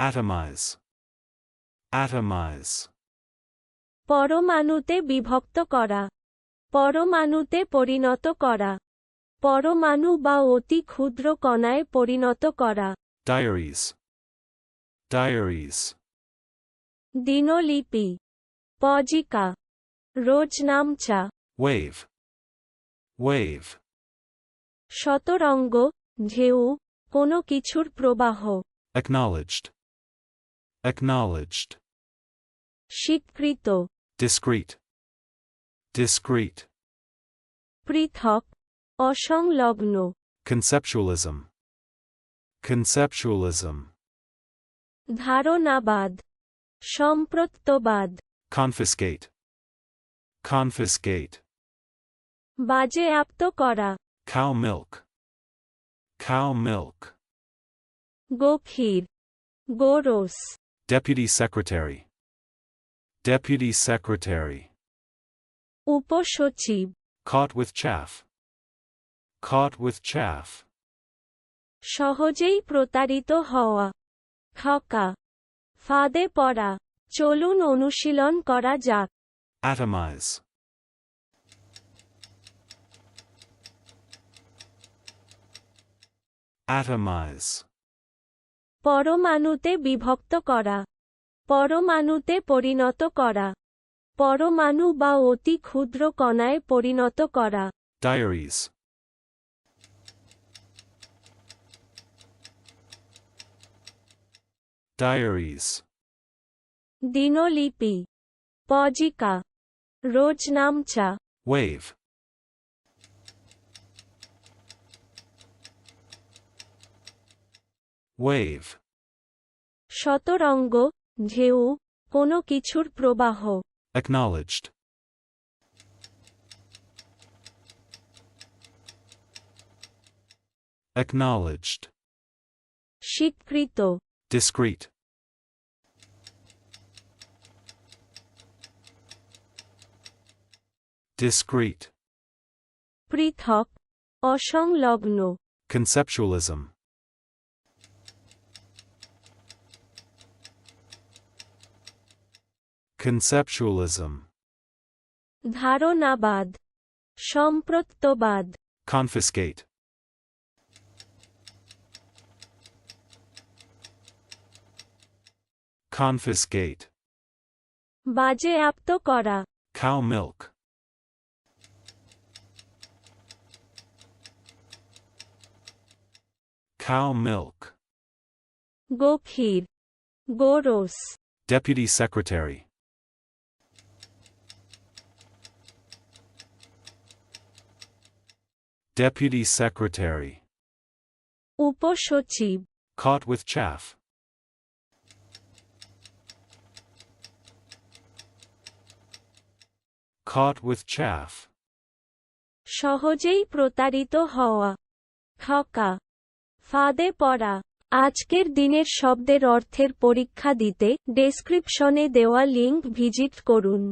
Atomize. Atomize. পরমাণুতে বিভক্ত করা পরমাণুতে পরিণত করা পরমাণু বা অতি ক্ষুদ্র কণায় পরিণত করা Diaries. Diaries. দিনলিপি পজিকা রোজনামচা Wave. Wave. শতরঙ্গ ঢেউ কোনো কিছুর প্রবাহ Acknowledged. Acknowledged. স্বীকৃত Discrete. Discrete. পৃথক অসংলগ্ন Conceptualism. Conceptualism. ধারণাবাদ সম্প্রত্যবাদ Confiscate. Confiscate. বাজেয়াপ্ত করা Cow milk. Cow milk. গভীর গোরস Deputy Secretary. Deputy Secretary. উপসচিব Caught with chaff. Caught with chaff. সহজেই প্রতারিত হওয়া ঠকা ফাঁদে পড়া চলুন অনুশীলন করা যাক Atomize. Atomize. পরমাণুতে বিভক্ত করা পরমাণুতে পরিণত করা পরমাণু বা অতি ক্ষুদ্র কণায় পরিণত করা Diaries. Diaries. দিনলিপি পজিকা রোজনামচা Wave. Wave. শতরঙ্গ ঢেউ কোনো কিছুর প্রবাহ Acknowledged. Acknowledged. স্বীকৃত Discrete. Discrete. পৃথক অসংলগ্ন Conceptualism. Conceptualism. ধারণাবাদ সম্প্রত্যবাদ Confiscate. Confiscate. বাজেয়াপ্ত করা Cow milk. Cow milk. গভীর গোরস Deputy Secretary. Deputy Secretary. উপসচিব Caught with chaff. Caught with chaff. সহজেই প্রতারিত হওয়া ঠকা ফাঁদে পড়া আজকের দিনের শব্দের অর্থের পরীক্ষা দিতে ডেসক্রিপশনে দেওয়া লিংক ভিজিট করুন